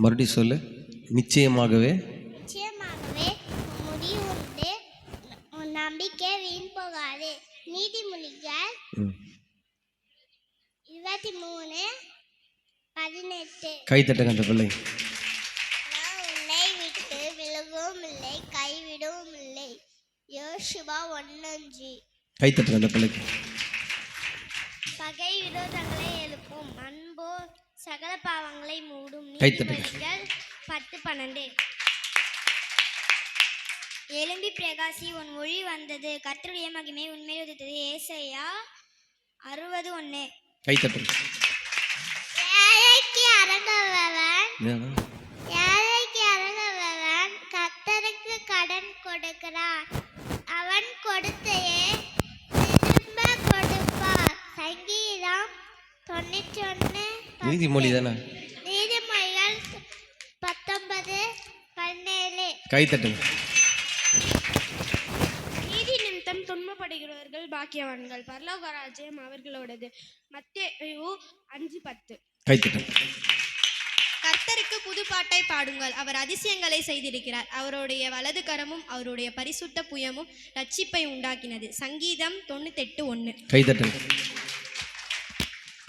மறுபடியும் சொல்லு. நிச்சயமாகவே. நிச்சயமாகவே நம்பிக்கை வீண் போகாது. நீதிமொழிகள். இருபத்தி மூணு பதினெட்டு. கை தட்டுங்க அந்த பிள்ளை. உன்னை விட்டு விலகவும் இல்லை கைவிடவும் இல்லை. யோசுவா ஒன்னஞ்சு கை தட்டுங்க அந்த பிள்ளைக்கு. பகை விரோதங்களை எழுப்பும் அன்போ சகல பாவங்களை மூடும். நீதிபதிகள் பத்து பன்னெண்டு. எலும்பி பிரகாசி உன் மொழி வந்தது. கர்த்தருடைய மகிமை உண்மையில் உதித்தது. ஏசையா அறுபது ஒன்று கை தட்டுங்க ஏழைக்கு அரங்கவன் ஏழைக்கு அரங்கவன் கர்த்தருக்கு கடன் கொடுக்கிறான் அவன் கொடுத்தையே திரும்ப கொடுப்பார். சங்கீதம் தொண்ணூற்றி ஒன்று நீதிமொழி தானே நீதிமொழிகள் பத்தொன்பது பதினேழு. கை தட்டுங்க. நீதி நிமித்தம் துன்பப்படுகிறவர்கள் பாக்கியவான்கள். பரலோக ராஜ்யம் அவர்களோடது. மத்தேயு அஞ்சு பத்து. கை தட்டுங்க. கர்த்தருக்கு புது பாட்டை பாடுங்கள். அவர் அதிசயங்களை செய்திருக்கிறார். அவருடைய வலது கரமும் அவருடைய பரிசுத்த புயமும் ரட்சிப்பை உண்டாக்கினது. சங்கீதம் தொண்ணூத்தெட்டு ஒன்று கை தட்டுங்க.